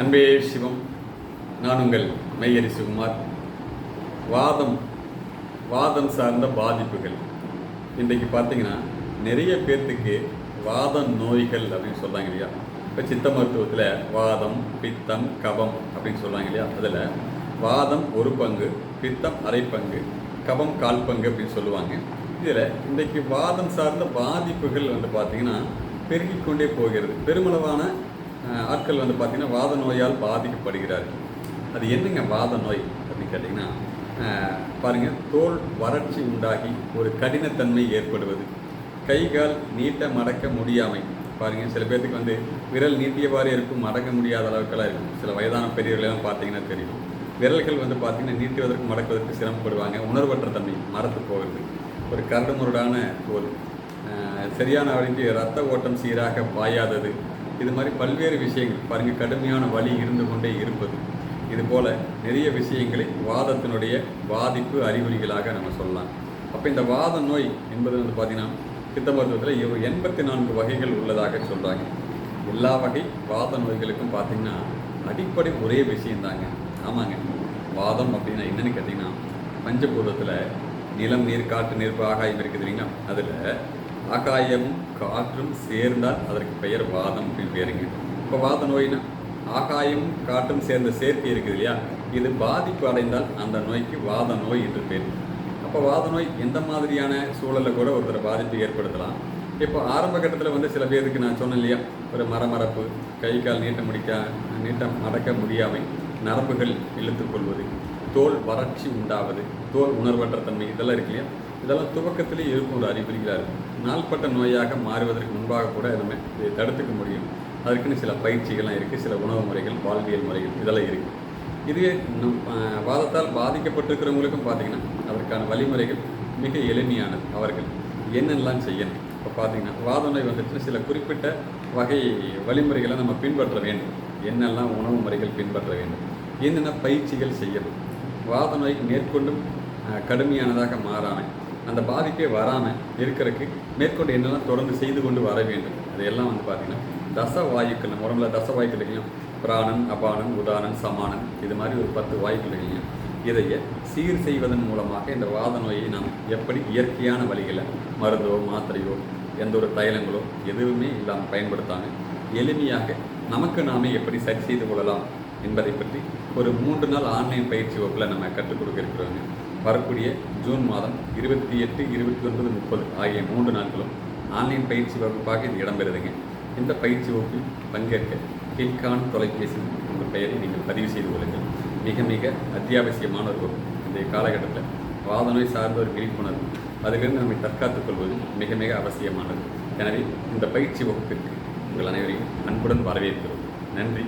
அன்பே சிவம் நான் உங்கள் மையரி சுகுமார் வாதம் வாதம் சார்ந்த பாதிப்புகள். இன்றைக்கு பார்த்தீங்கன்னா நிறைய பேர்த்துக்கு வாதம் நோய்கள் அப்படின்னு சொல்கிறாங்க இல்லையா? இப்போ சித்த மருத்துவத்தில் வாதம் பித்தம் கபம் அப்படின்னு சொல்கிறாங்க இல்லையா? அதில் வாதம் ஒரு பங்கு பித்தம் அரை பங்கு கபம் கால் பங்கு அப்படின்னு சொல்லுவாங்க. இதில் இன்றைக்கு வாதம் சார்ந்த பாதிப்புகள் வந்து பார்த்திங்கன்னா பெருகிக்கொண்டே போகிறது. பெருமளவான ஆட்கள் வந்து பார்த்திங்கன்னா வாத நோயால் பாதிக்கப்படுகிறார்கள். அது என்னங்க வாத நோய் அப்படின்னு கேட்டிங்கன்னா பாருங்கள் தோல் வறட்சி உண்டாகி ஒரு கடினத்தன்மை ஏற்படுவது. கை கால் நீட்ட மடக்க முடியாமை. பாருங்கள் சில பேர்த்துக்கு வந்து விரல் நீட்டியவாறு இருக்கும் மடக்க முடியாத அளவுக்கெல்லாம் இருக்கும். சில வயதான பெரியவர்களெல்லாம் பார்த்தீங்கன்னா தெரியும். விரல்கள் வந்து பார்த்தீங்கன்னா நீட்டுவதற்கு மடக்குவதற்கு சிரமப்படுவாங்க. உணர்வற்ற தன்மை மரத்து போகிறது. ஒரு கரடுமுரடான தோல். சரியான வழிக்கு ரத்த ஓட்டம் சீராக பாயாதது. இது மாதிரி பல்வேறு விஷயங்கள். பாருங்க கடுமையான வலி இருந்து கொண்டே இருப்பது. இது போல நிறைய விஷயங்களை வாதத்தினுடைய பாதிப்பு அறிகுறிகளாக நம்ம சொல்லலாம். அப்போ இந்த வாத நோய் என்பது வந்து பார்த்தீங்கன்னா சித்த மருத்துவத்தில் எண்பத்தி நான்கு வகைகள் உள்ளதாக சொல்கிறாங்க எல்லா வகை வாத நோய்களுக்கும் பார்த்தீங்கன்னா அடிப்படை ஒரே விஷயம்தாங்க ஆமாங்க. வாதம் அப்படின்னா என்னன்னு கேட்டிங்கன்னா பஞ்சபூதத்தில் நிலம் நீர் காற்று நெருப்பு ஆகாயம் இருக்குது இல்லைங்களா? அதில் ஆகாயமும் காற்றும் சேர்ந்தால் அதற்கு பெயர் வாதம் அப்படின்னு பேருங்க இப்போ வாத நோய்னா ஆகாயமும் காற்றும் சேர்ந்த சேர்க்கை இருக்குது இல்லையா இது பாதிப்பு அடைந்தால் அந்த நோய்க்கு வாத நோய் என்று பேர் அப்போ வாத நோய் எந்த மாதிரியான சூழலில் கூட ஒருத்தர் பாதிப்பு ஏற்படுத்தலாம் இப்போ ஆரம்ப கட்டத்தில் வந்து சில பேருக்கு நான் சொன்னேன் இல்லையா ஒரு மரமரப்பு கை கால் நீட்ட முடிக்க நீட்டம் அடக்க முடியாமை நரம்புகள் இழுத்துக்கொள்வது தோல் வறட்சி உண்டாவது தோல் உணர்வற்ற தன்மை இதெல்லாம் இருக்கு இல்லையா இதெல்லாம் துவக்கத்திலே இருக்கும் ஒரு அறிகுறிகளாக இருக்கும் நாள்பட்ட நோயாக மாறுவதற்கு முன்பாக கூட நம்ம இதை தடுத்துக்க முடியும். அதற்குன்னு சில பயிற்சிகள்லாம் இருக்குது சில உணவு முறைகள் வாழ்வியல் முறைகள் இதெல்லாம் இருக்குது இதுவே நம் வாதத்தால் பாதிக்கப்பட்டிருக்கிறவங்களுக்கும் பார்த்தீங்கன்னா அதற்கான வழிமுறைகள் மிக எளிமையானது. அவர்கள் என்னெல்லாம் செய்யணும்? இப்போ பார்த்தீங்கன்னா வாத நோய் வந்துட்டு சில குறிப்பிட்ட வகை வழிமுறைகளை நம்ம பின்பற்ற வேண்டும். என்னெல்லாம் உணவு முறைகள் பின்பற்ற வேண்டும்? என்னென்ன பயிற்சிகள் செய்யணும்? வாத நோய் மேற்கொண்டும் கடுமையானதாக மாறாமல் அந்த பாதிப்பே வராமல் இருக்கிறதுக்கு மேற்கொண்டு என்னெல்லாம் தொடர்ந்து செய்து கொண்டு வர வேண்டும். அதையெல்லாம் வந்து பார்த்திங்கன்னா தச வாயுக்கள் நம்ம உடம்புல தச வாயுக்கள் இல்லைங்களா பிராணன் அபானன் உதானன் சமானன் இது மாதிரி ஒரு பத்து வாயுக்கள் இல்லைங்க இதைய சீர் செய்வதன் மூலமாக இந்த வாத நோயை நாம் எப்படி இயற்கையான வழிகளை மருந்தோ மாத்திரையோ எந்த ஒரு தைலங்களோ எதுவுமே இல்லாமல் பயன்படுத்தாமல் எளிமையாக நமக்கு நாமே எப்படி சரி செய்து கொள்ளலாம் என்பதை பற்றி ஒரு மூன்று நாள் ஆன்லைன் பயிற்சி வகுப்பில் நம்ம கற்றுக் கொடுக்க இருக்கிறோங்க. வரக்கூடிய ஜூன் மாதம் இருபத்தி எட்டு இருபத்தி ஒன்பது முப்பது ஆகிய மூன்று நாட்களும் ஆன்லைன் பயிற்சி வகுப்பாக இது இடம்பெறுதுங்க. இந்த பயிற்சி வகுப்பில் பங்கேற்க கீழ்கான் தொலைபேசி உங்கள் பெயரை நீங்கள் பதிவு செய்து கொள்ளுங்கள். மிக மிக அத்தியாவசியமான ஒரு வகுப்பு. இன்றைய காலகட்டத்தில் வாதநோய் சார்ந்த ஒரு விழிப்புணர்வு. அதிலிருந்து நம்மை தற்காத்துக் கொள்வது மிக மிக அவசியமானது. எனவே இந்த பயிற்சி வகுப்பிற்கு உங்கள் அனைவரையும் அன்புடன் வரவேற்கிறோம். நன்றி.